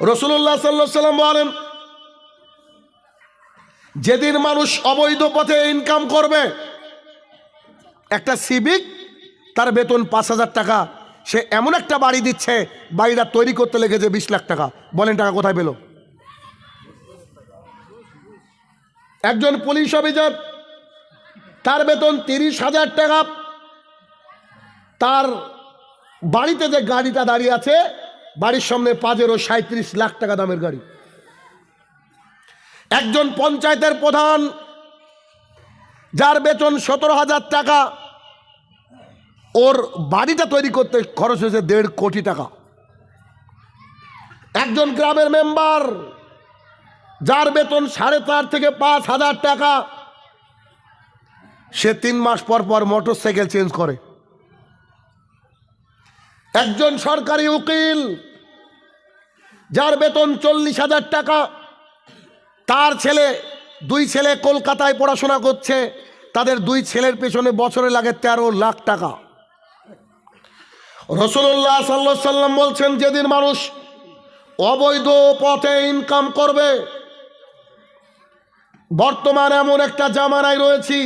রসুল্লাহ সাল্লাহ সাল্লাম বলেন, যেদিন মানুষ অবৈধ পথে ইনকাম করবে, একটা সিভিক তার বেতন পাঁচ হাজার টাকা, সে এমন একটা বাড়ি দিচ্ছে, বাড়িটা তৈরি করতে লেগেছে বিশ লাখ টাকা। বলেন, টাকা কোথায় পেল? একজন পুলিশ অফিসার, তার বেতন তিরিশ হাজার টাকা, তার বাড়িতে যে গাড়িটা দাঁড়িয়ে আছে বাড়ির সামনে পাজেরো সাঁত্রিশ লাখ টাকা দামের গাড়ি। একজন পঞ্চায়েতের প্রধান, যার বেতন সতেরো হাজার টাকা, ওর বাড়িটা তৈরি করতে খরচ হয়েছে দেড় কোটি টাকা। একজন গ্রামের মেম্বার, যার বেতন সাড়ে চার থেকে পাঁচ হাজার টাকা, সে তিন মাস পর পর মোটর সাইকেল চেঞ্জ করে। একজন সরকারি উকিল যার বেতন চল্লিশ হাজার টাকা, তার ছেলে, দুই ছেলে কলকাতায় পড়াশোনা করছে, তাদের দুই ছেলের পেছনে বছরে লাগে তেরো লাখ টাকা। রসুল্লাহ সাল্লাহ সাল্লাম বলছেন, যেদিন মানুষ অবৈধ পথে ইনকাম করবে, বর্তমান এমন একটা জামানায় রয়েছি,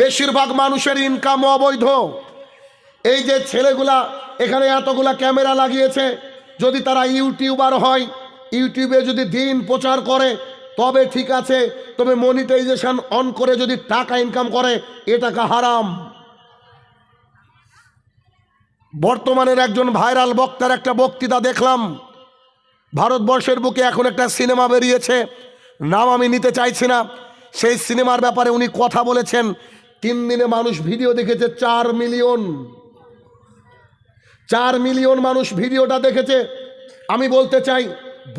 বেশিরভাগ মানুষের ইনকাম অবৈধ। এই যে ছেলেগুলা, এখানে এতগুলা ক্যামেরা লাগিয়েছে যদি তারা ইউটিউবার হয়, ইউটিউবে যদি দিন প্রচার করে, তবে ঠিক আছে, তবে মনিটাইজেশন অন করে যদি টাকা ইনকাম করে, এ টাকা হারাম। বর্তমানের একজন ভাইরাল বক্তার একটা বক্তৃতা দেখলাম। ভারতবর্ষের বুকে এখন একটা সিনেমা বেরিয়েছে, নাম আমি নিতে চাইছি না। সেই সিনেমার ব্যাপারে উনি কথা বলেছেন। তিন দিনে মানুষ ভিডিও দেখেছে, চার মিলিয়ন। চার মিলিয়ন মানুষ ভিডিওটা দেখেছে। আমি বলতে চাই,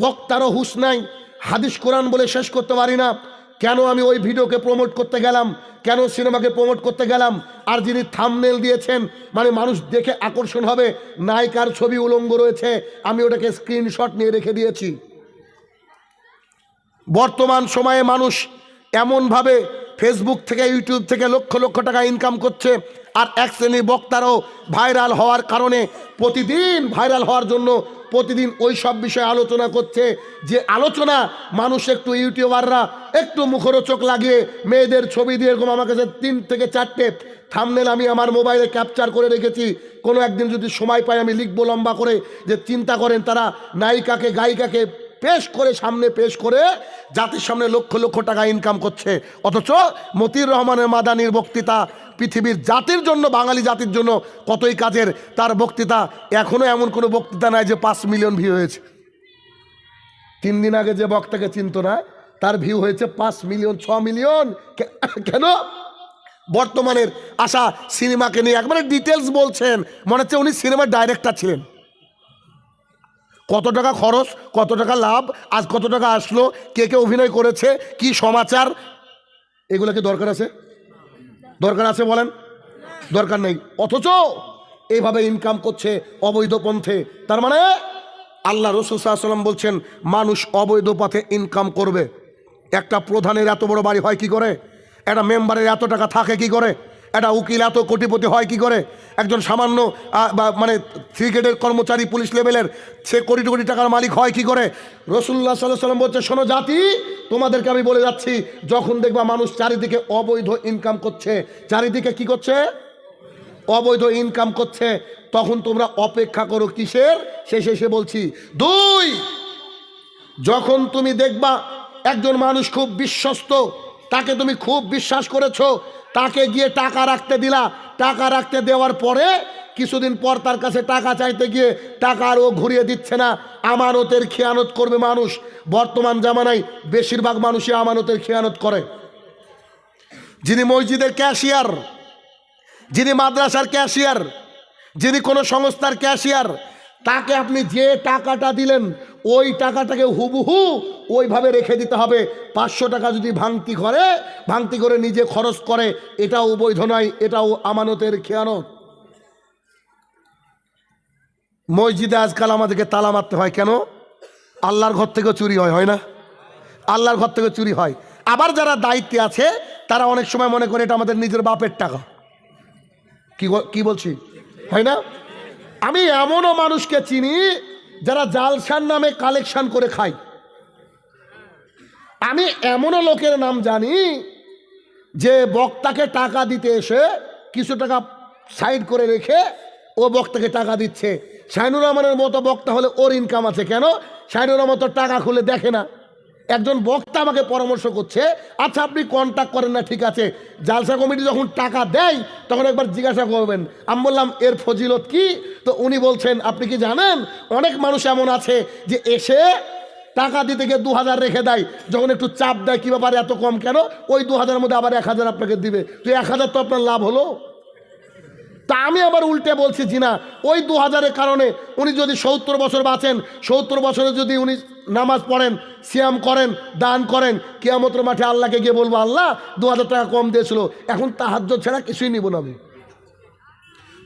বক্তারও হুশ নাই। হাদিস কোরআন বলে শেষ করতে পারি না। কেন আমি ওই ভিডিওকে প্রমোট করতে গেলাম? কেন সিনেমাকে প্রমোট করতে গেলাম? আর যিনি থামনেল দিয়েছেন মানে মানুষ দেখে আকর্ষণ হবে, নায়িকার ছবি উলঙ্গ রয়েছে, আমি ওটাকে স্ক্রিনশট নিয়ে রেখে দিয়েছি। বর্তমান সময়ে মানুষ এমনভাবে ফেসবুক থেকে ইউটিউব থেকে লক্ষ লক্ষ টাকা ইনকাম করছে। আর এক শ্রেণির বক্তারও ভাইরাল হওয়ার কারণে প্রতিদিন ভাইরাল হওয়ার জন্য প্রতিদিন ওই সব বিষয়ে আলোচনা করছে। যে আলোচনা মানুষ একটু ইউটিউবাররা একটু মুখরোচক লাগিয়ে মেয়েদের ছবি দিয়ে এরকম আমার কাছে তিন থেকে চারটে থামনেল আমি আমার মোবাইলে ক্যাপচার করে রেখেছি। কোনো একদিন যদি সময় পাই আমি লিখব লম্বা করে যে চিন্তা করেন তারা নায়িকাকে, গায়িকাকে পেশ করে, সামনে পেশ করে জাতির সামনে লক্ষ লক্ষ টাকা ইনকাম করছে। অথচ মতির রহমানের মাদানির বক্তৃতা পৃথিবীর জাতির জন্য, বাঙালি জাতির জন্য কতই কাজের, তার বক্তৃতা এখনও এমন কোনো বক্তৃতা নাই যে পাঁচ মিলিয়ন ভিউ হয়েছে। তিন দিন আগে যে বক্তাকে চিনত না, তার ভিউ হয়েছে পাঁচ মিলিয়ন, ছ মিলিয়ন। কেন? বর্তমানের আশা সিনেমাকে নিয়ে। একবারে ডিটেলস বলছেন, মনে হচ্ছে উনি সিনেমার ডাইরেক্টর ছিলেন। কত টাকা খরচ, কত টাকা লাভ, আজ কত টাকা আসলো, কে কে অভিনয় করেছে, কি সমাচার, এগুলো কি দরকার আছে? দরকার আছে বলেন? দরকার নেই। অথচ এইভাবে ইনকাম করছে অবৈধ পন্থে। তার মানে আল্লাহ রসুল সাল্লাম বলছেন, মানুষ অবৈধ পথে ইনকাম করবে। একটা প্রধানের এত বড় বাড়ি হয় কি করে? একটা মেম্বারের এত টাকা থাকে কি করে? একটা উকিল, এত কোটিপতি হয় কি করে? একজন সামান্য মানে ক্রিকেটের কর্মচারী পুলিশ লেভেলের, সে কোটি কোটি টাকার মালিক হয় কি করে? রসুল্লাহ সাল্লাহ সাল্লাম বলছে, শোনো জাতি, তোমাদেরকে আমি বলে যাচ্ছি, যখন দেখবা মানুষ চারিদিকে অবৈধ ইনকাম করছে, চারিদিকে কি করছে? অবৈধ ইনকাম করছে, তখন তোমরা অপেক্ষা করো কিসের? শেষে এসে বলছি, দুই, যখন তুমি দেখবা একজন মানুষ খুব বিশ্বস্ত, তাকে তুমি খুব বিশ্বাস করেছ তাকে গিয়ে টাকা রাখতে দিলা। টাকা রাখতে দেওয়ার পরে কিছুদিন পর তার কাছে টাকা চাইতে গিয়ে টাকা আর ও ঘুরিয়ে দিচ্ছে না। আমানতের খেয়ানত করবে মানুষ। বর্তমান জামানায় বেশিরভাগ মানুষই আমানতের খেয়ানত করে। যিনি মসজিদের ক্যাশিয়ার, যিনি মাদ্রাসার ক্যাশিয়ার, যিনি কোনো সংস্থার ক্যাশিয়ার, তাকে আপনি যে টাকাটা দিলেন ওই টাকাটাকে হুবহু ওইভাবে রেখে দিতে হবে। পাঁচশো টাকা যদি ভাঙতি করে ভাঙতি করে নিজে খরচ করে, এটাও বৈধ নয়, এটাও আমানতের খেয়ানত। মসজিদে আজকাল আমাদেরকে তালা মারতে হয় কেন? আল্লাহর ঘর থেকেও চুরি হয় হয় না? আল্লাহর ঘর থেকে চুরি হয়। আবার যারা দায়িত্বে আছে, তারা অনেক সময় মনে করে এটা আমাদের নিজের বাপের টাকা। কি কি বলছি? হয় না? আমি এমনও মানুষকে চিনি যারা জালসার নামে কালেকশন করে খায়। আমি এমনও লোকের নাম জানি যে বক্তাকে টাকা দিতে এসে কিছু টাকা সাইড করে রেখে ও বক্তাকে টাকা দিচ্ছে। শাহিনুর রহমানের মতো বক্তা হলে ওর ইনকাম আছে। কেন? শাহিনুর রহমান তো টাকা খুলে দেখে না। একজন বক্তা আমাকে পরামর্শ করছে আচ্ছা আপনি কন্ট্যাক্ট করেন না, ঠিক আছে। জালসা কমিটি যখন টাকা দেয়, তখন একবার জিজ্ঞাসা করবেন, আমি বললাম, এর ফজিলত কি? তো উনি বলছেন, আপনি কি জানেন, অনেক মানুষ এমন আছে যে এসে টাকা দিতে গিয়ে দু হাজার রেখে দেয়, যখন একটু চাপ দেয়, কী ব্যাপারে এত কম কেন? ওই দু হাজারের মধ্যে আবার এক হাজার আপনাকে দিবে। তো এক হাজার তো আপনার লাভ হলো। তা আমি আবার উল্টে বলছি জি না ওই দু হাজারের কারণে উনি যদি সত্তর বছর বাঁচেন, সত্তর বছরে যদি উনি নামাজ পড়েন, সিয়াম করেন, দান করেন, কেয়ামতের মাঠে আল্লাহকে গিয়ে বলব, আল্লাহ দু হাজার টাকা কম দিয়েছিল, এখন তাহাজ্য ছাড়া কিছুই নিব না আমি।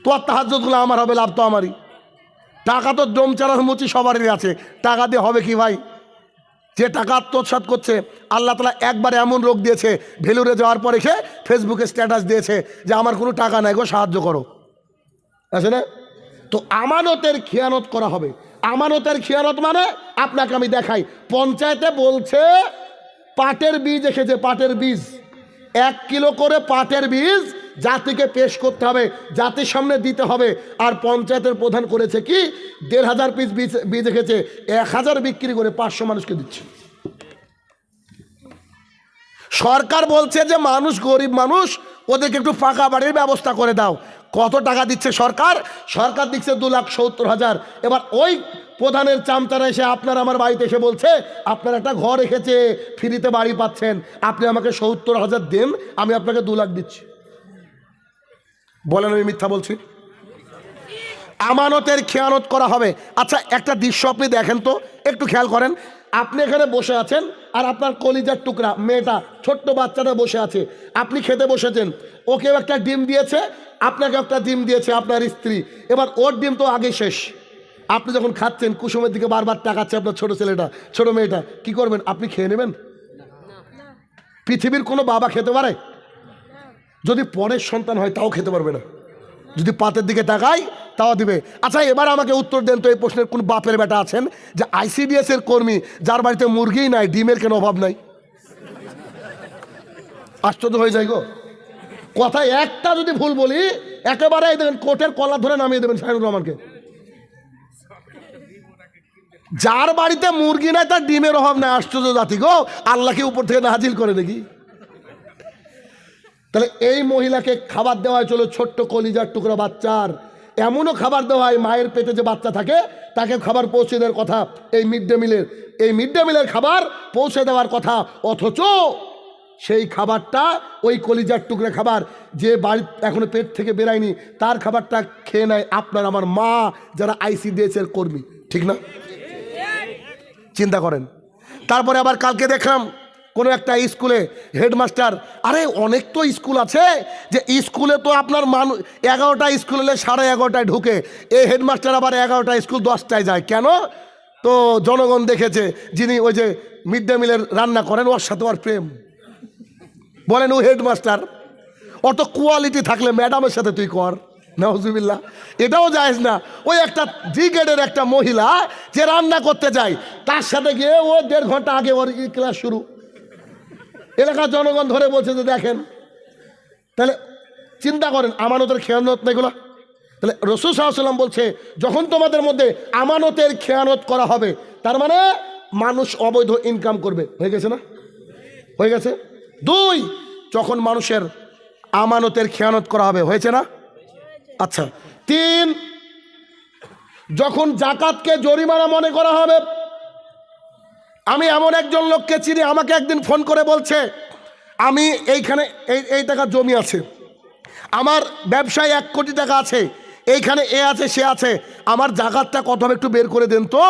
তো আর তাহাজ্যগুলো আমার হবে, লাভ তো আমারই। টাকা তো ডোম চালার মুচি সবারই আছে। টাকা দিয়ে হবে কি ভাই? যে টাকা আত্মসাত করছে, আল্লাহ তালা একবার এমন রোগ দিয়েছে, ভেলুরে যাওয়ার পরে সে ফেসবুকে স্ট্যাটাস দিয়েছে যে আমার কোনো টাকা নাই গো, সাহায্য করো। আছে না? তো আমানতের খেয়ানত করা হবে। আমানতের খেয়ানত মানে আপনাকে আমি দেখাই। পঞ্চায়েতে বলছে, পাটের বীজ এসেছে, পাটের বীজ। এক কিলো করে পাটের বীজ জাতিকে পেশ করতে হবে, জাতির সামনে দিতে হবে। আর পঞ্চায়েতের প্রধান করেছে কি? দেড় হাজার পিস বীজ বীজ এসেছে এক হাজার বিক্রি করে পাঁচশো মানুষকে দিচ্ছে। সরকার বলছে যে মানুষ গরিব মানুষ, ওদেরকে একটু ফাঁকা বাড়ির ব্যবস্থা করে দাও। কত টাকা দিচ্ছে সরকার? সরকার দিচ্ছে দু লাখ সত্তর হাজার। এবার ওই প্রধানের চামচারা এসে আপনার আমার বাড়িতে এসে বলছে, আপনার একটা ঘর রেখেছে, ফ্রিতে বাড়ি পাচ্ছেন। আপনি আমাকে সত্তর হাজার দেন, আমি আপনাকে দু লাখ দিচ্ছি। বলেন আমি মিথ্যা বলছি। আমানতের খেয়ানত করা হবে। আচ্ছা একটা দৃশ্য আপনি দেখেন তো একটু খেয়াল করেন। আপনি এখানে বসে আছেন আর আপনার কলিজার টুকরা মেয়েটা ছোট্ট বাচ্চাটা বসে আছে। আপনি খেতে বসেছেন। ওকেও একটা ডিম দিয়েছে আপনাকে একটা ডিম দিয়েছে আপনার স্ত্রী। এবার ওর ডিম তো আগে শেষ। আপনি যখন খাচ্ছেন কুসুমের দিকে বারবার টাকাচ্ছে আপনার ছোট ছেলেটা ছোট মেয়েটা। কি করবেন? আপনি খেয়ে নেবেন? পৃথিবীর কোনো বাবা খেতে পারে? যদি পরের সন্তান হয়, তাও খেতে পারবে না। যদি পাতের দিকে তাকাই তাও দিবে। আচ্ছা এবার আমাকে উত্তর দেন তো এই প্রশ্নের কোন বাপের বেটা আছেন, যে আইসিডিএস এর কর্মী, যার বাড়িতে মুরগিই নাই, ডিমের কেন অভাব নাই? আশ্চর্য হয়ে যায় গো। কথা একটা যদি ভুল বলি, একেবারে এই দেখেন কোর্টের কলা ধরে নামিয়ে দেবেন শাহিনুর রহমানকে। যার বাড়িতে মুরগি নাই, তার ডিমের অভাব নাই। আশ্চর্য জাতি গো, আল্লাহকে উপর থেকে নাজিল করে দেখি তাহলে এই মহিলাকে খাবার দেওয়া হয়েছিল ছোট্ট কলিজার টুকরা বাচ্চার। এমনও খাবার দেওয়া হয় মায়ের পেটে যে বাচ্চা থাকে, তাকে খাবার পৌঁছে দেওয়ার কথা এই মিড ডে মিলের, এই মিড ডে মিলের খাবার পৌঁছে দেওয়ার কথা। অথচ সেই খাবারটা, ওই কলিজার টুকরা খাবার যে বাড়ি এখনও পেট থেকে বেরায়নি, তার খাবারটা খেয়ে নেয় আপনার আমার মা, যারা আইসিডিএস এর কর্মী। ঠিক না? চিন্তা করেন। তারপরে আবার কালকে দেখলাম কোনো একটা স্কুলে হেডমাস্টার, আরে অনেক তো স্কুল আছে যে স্কুলে তো আপনার মানুষ এগারোটা স্কুল হলে সাড়ে এগারোটায় ঢুকে এই হেডমাস্টার আবার এগারোটা স্কুল দশটায় যায়। কেন? তো জনগণ দেখেছে যিনি ওই যে মিড ডে মিলের রান্না করেন, ওর সাথে ওর প্রেম। বলেন, ও হেডমাস্টার, অত কোয়ালিটি থাকলে ম্যাডামের সাথে তুই কর। নজুবিল্লা এটাও যায়জ না। ওই একটা ব্রিগেডের একটা মহিলা যে রান্না করতে যায়, তার সাথে গিয়ে ও দেড় ঘণ্টা আগে ওর ক্লাস শুরু। এলাকার জনগণ ধরে বলছে যে দেখেন, তাহলে চিন্তা করেন, আমানতের খেয়ানত এগুলো তাহলে রসুল সাল্লাম বলছে, যখন তোমাদের মধ্যে আমানতের খেয়ানত করা হবে, তার মানে মানুষ অবৈধ ইনকাম করবে। হয়ে গেছে না? হয়ে গেছে? দুই, যখন মানুষের আমানতের খেয়ানত করা হবে, হয়েছে না? আচ্ছা তিন, যখন জাকাতকে জরিমানা মনে করা হবে আমি এমন একজন লোককে চিনি, আমাকে একদিন ফোন করে বলছে, আমি এইখানে এই এই টাকা জমি আছে। আমার ব্যবসায় এক কোটি টাকা আছে, এইখানে এ আছে, সে আছে, আমার জাকাতটা কত হবে একটু বের করে দেন তো।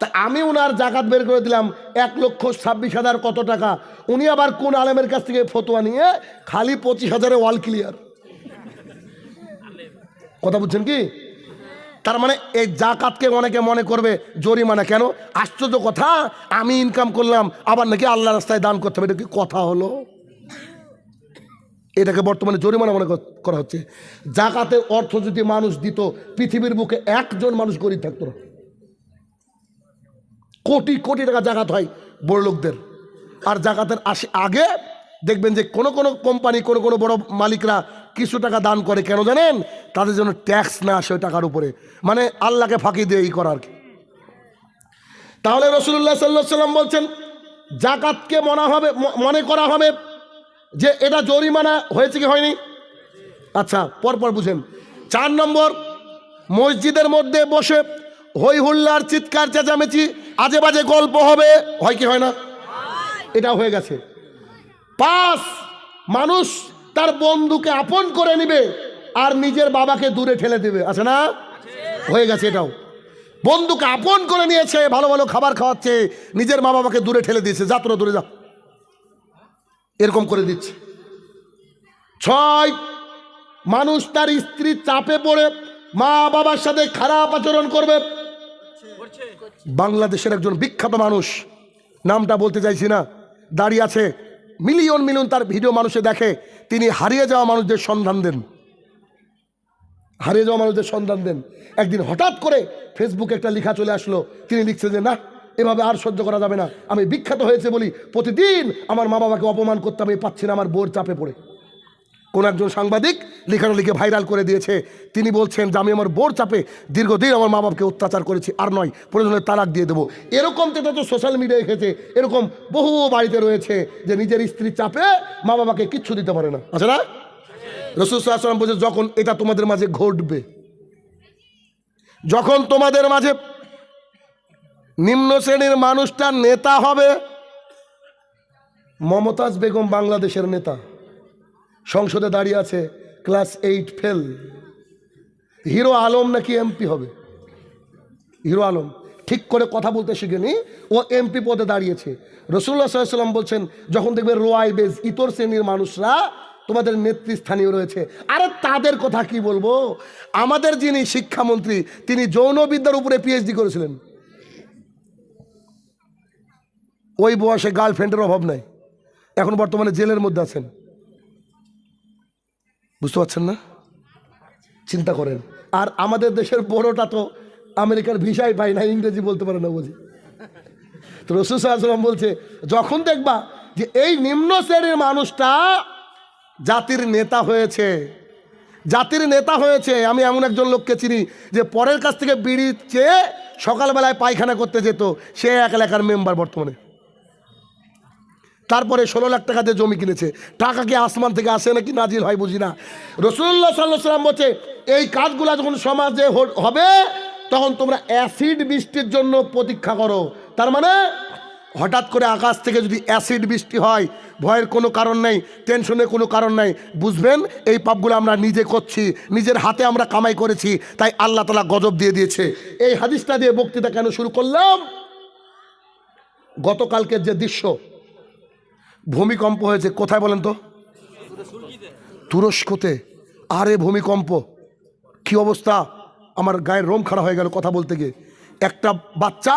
তা আমি ওনার জাকাত বের করে দিলাম এক লক্ষ ছাব্বিশ হাজার কত টাকা। উনি আবার কোন আলেমের কাছ থেকে ফতোয়া নিয়ে খালি পঁচিশ হাজারে ওয়াল ক্লিয়ার। কথা বুঝছেন কি? তার মানে এই জাকাতকে অনেকে মনে করবে জরিমানা। কেন? আশ্চর্য কথা, আমি ইনকাম করলাম, আবার নাকি আল্লাহ রাস্তায় দান করতে হবে। এটা কি কথা হলো? এটাকে বর্তমানে জরিমানা মনে করা হচ্ছে। জাকাতের অর্থ যদি মানুষ দিত, পৃথিবীর বুকে একজন মানুষ গরিব থাকতো না। কোটি কোটি টাকা জাকাত হয় বড় লোকদের আর জাকাতের আসে আগে দেখবেন যে কোনো কোনো কোম্পানি, কোনো কোনো বড় মালিকরা কিছু টাকা দান করে, কেন জানেন? তাদের জন্য ট্যাক্স না আসে ওই টাকার উপরে। মানে আল্লাহকে ফাঁকি দিয়ে এই করা আর কি? তাহলে রসুল্লাহ সাল্লাহ সাল্লাম বলছেন, জাকাতকে মনে হবে মনে করা হবে যে এটা জরিমানা হয়েছে কি হয়নি? আচ্ছা পরপর বুঝেন। চার নম্বর, মসজিদের মধ্যে বসে হই হুল্লার চিৎকার, চেঁচামেচি আজে বাজে গল্প হবে, হয় কি হয় না? এটা হয়ে গেছে। পাঁচ মানুষ তার বন্ধুকে আপন করে নিবে আর নিজের বাবাকে দূরে ঠেলে দেবে। আছে না? হয়ে গেছে এটাও। বন্ধুকে আপন করে নিয়েছে, ভালো ভালো খাবার খাওয়াচ্ছে, নিজের মা বাবাকে দূরে ঠেলে দিয়েছে। যা তোরা দূরে যা। এরকম করে দিচ্ছে। ছয়, মানুষ তার স্ত্রীর চাপে পড়ে মা বাবার সাথে খারাপ আচরণ করবে। বাংলাদেশের একজন বিখ্যাত মানুষ, নামটা বলতে চাইছি না, দাঁড়িয়ে আছে। মিলিয়ন মিলিয়ন তার ভিডিও মানুষে দেখে, তিনি হারিয়ে যাওয়া মানুষদের সন্ধান দেন। হারিয়ে যাওয়া মানুষদের সন্ধান দেন। একদিন হঠাৎ করে ফেসবুকে একটা লেখা চলে আসলো, তিনি লিখছে যে, না, এভাবে আর সহ্য করা যাবে না। আমি বিখ্যাত হয়েছে বলি, প্রতিদিন আমার মা বাবাকে অপমান করতে আমি পাচ্ছি না, আমার বোর চাপে পড়ে। কোন একজন সাংবাদিক লেখানো লিখে ভাইরাল করে দিয়েছে। তিনি বলছেন, যে আমি আমার বোর চাপে দীর্ঘদিন আমার মা বাবাকে অত্যাচার করেছি, আর নয়, প্রয়োজনে তালাক দিয়ে দেবো। এরকম তো তো সোশ্যাল মিডিয়ায় এসেছে, এরকম বহু বাড়িতে রয়েছে যে নিজের স্ত্রীর চাপে মা বাবাকে কিচ্ছু দিতে পারে না। আছে না? রসুল বলছে, যখন এটা তোমাদের মাঝে ঘটবে, যখন তোমাদের মাঝে নিম্ন শ্রেণির মানুষটা নেতা হবে, মমতাজ বেগম বাংলাদেশের নেতা সংসদে দাঁড়িয়ে আছে, class eight fail. Hero Alam নাকি এমপি হবে? হিরো আলম, ঠিক করে কথা বলতে শিখেনি, ও এমপি পদে দাঁড়িয়েছে। রসুল্লাহ সাল্লাম বলছেন, যখন দেখবে রোয়াই বেজ, ইতর শ্রেণির মানুষরা তোমাদের নেতৃস্থানীয় রয়েছে। আরে তাদের কথা কি বলব? আমাদের যিনি শিক্ষামন্ত্রী, তিনি যৌনবিদ্যার উপরে পিএইচডি করেছিলেন। ওই বয়সে গার্লফ্রেন্ডের অভাব নাই। এখন বর্তমানে জেলের মধ্যে আছেন। বুঝতে পারছেন না? চিন্তা করেন। আর আমাদের দেশের বড়টা তো আমেরিকার ভিসাই পায় না, ইংরেজি বলতে পারে না বুঝি। তো রসুল সাল্লাম বলছে, যখন দেখবা যে এই নিম্ন শ্রেণির মানুষটা জাতির নেতা হয়েছে, জাতির নেতা হয়েছে, আমি এমন একজন লোককে চিনি যে পরের কাছ থেকে বিড়ি চেয়ে সকালবেলায় পায়খানা করতে যেত, সে এক এলাকার মেম্বার বর্তমানে। তারপরে ষোলো লাখ টাকা দিয়ে জমি কিনেছে। টাকা কি আসমান থেকে আসে নাকি নাজিল হয় বুঝি না। রসুল্লাহ সাল্লাহ সাল্লাম বলছে, এই কাজগুলো যখন সমাজে হবে, তখন তোমরা অ্যাসিড বৃষ্টির জন্য প্রতীক্ষা করো। তার মানে হঠাৎ করে আকাশ থেকে যদি অ্যাসিড বৃষ্টি হয়, ভয়ের কোনো কারণ নেই, টেনশনের কোনো কারণ নেই, বুঝবেন, এই পাপগুলো আমরা নিজে করছি, নিজের হাতে আমরা কামাই করেছি, তাই আল্লাহ তালা গজব দিয়ে দিয়েছে। এই হাদিসটা দিয়ে বক্তৃতা কেন শুরু করলাম? গতকালকের যে দৃশ্য ভূমিকম্প হয়েছে, কোথায় বলেন তো? তুরস্কতে। আরে ভূমিকম্প, কি অবস্থা? আমার গায়ের রোম খাড়া হয়ে গেল কথা বলতে গিয়ে। একটা বাচ্চা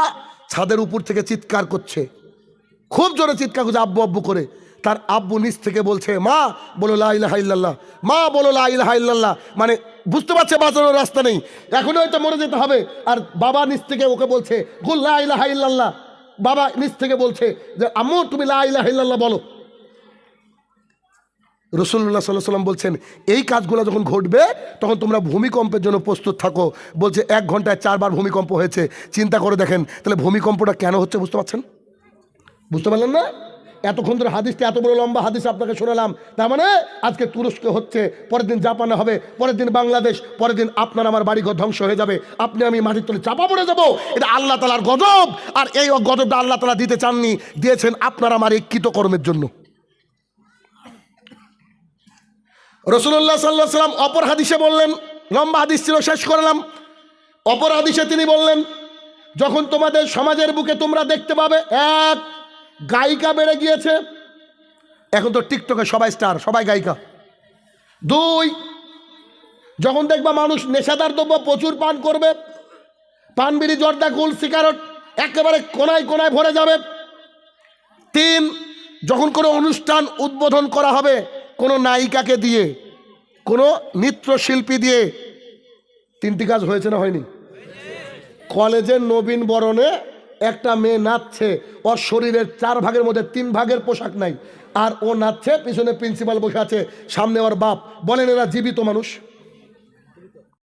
ছাদের উপর থেকে চিৎকার করছে। খুব জোরে চিৎকার করছে আব্বু আব্বু করে। তার আব্বু নিচ থেকে বলছে, মা, বলো লাইলা হাইল্লাল্লাহ মা, বলো লাইলা হাইল্লাল্লাহ মানে বুঝতে পারছে বাঁচানোর রাস্তা নেই। এখনই হয়তো মরে যেতে হবে। আর বাবা নিচ থেকে ওকে বলছে, গুল লাইলা হাইল্লাল্লাহ বাবা নিচ থেকে বলছে যে, আম্মু, তুমি হাইল্লাল্লাহ বলো। রসুল্লাহ সাল্লাহ সাল্লাম বলছেন, এই কাজগুলো যখন ঘটবে, তখন তোমরা ভূমিকম্পের জন্য প্রস্তুত থাকো। বলছে, এক ঘন্টায় চারবার ভূমিকম্প হয়েছে। চিন্তা করে দেখেন, তাহলে ভূমিকম্পটা কেন হচ্ছে বুঝতে পারছেন? বুঝতে পারলেন না? এতক্ষণ ধরে হাদিসটা, এত বড় লম্বা হাদিস আপনাকে শোনালাম। তার মানে আজকে তুরস্ক হচ্ছে, পরের দিন জাপানে হবে, পরের দিন বাংলাদেশ, পরের দিন আপনার আমার বাড়িঘর ধ্বংস হয়ে যাবে। আপনি আমি মাটির তলে চাপা পড়ে যাব। এটা আল্লাহ তালার গজব। আর এই গজবটা আল্লাহ তালা দিতে চাননি, দিয়েছেন আপনার আমার এই কৃতকর্মের জন্য। রসুল্লাহ সাল্লাহ সাল্লাম অপর হাদিসে বললেন, লম্বা হাদিস ছিল, শেষ করলাম। অপর হাদিসে তিনি বললেন, যখন তোমাদের সমাজের বুকে তোমরা দেখতে পাবে, এক গায়িকা বেড়ে গিয়েছে। এখন তো টিকটকে সবাই স্টার, সবাই গায়িকা। দুই, যখন দেখবা মানুষ নেশাদার দ্রব্য প্রচুর পান করবে পান বিড়ি জর্দা, গুল, সিগারেট একেবারে কোনায় কোনায় ভরে যাবে। তিন, যখন কোনো অনুষ্ঠান উদ্বোধন করা হবে কোনো নায়িকাকে দিয়ে, কোনো নৃত্যশিল্পী দিয়ে, তিনটি কাজ হয়েছে না হয়নি? কলেজের নবীন বরণে একটা মেয়ে নাচছে, ওর শরীরের চার ভাগের মধ্যে তিন ভাগের পোশাক নাই। আর ও নাচছে, পিছনে প্রিন্সিপাল বসে আছে, সামনে ওর বাপ। বলেন এরা জীবিত মানুষ?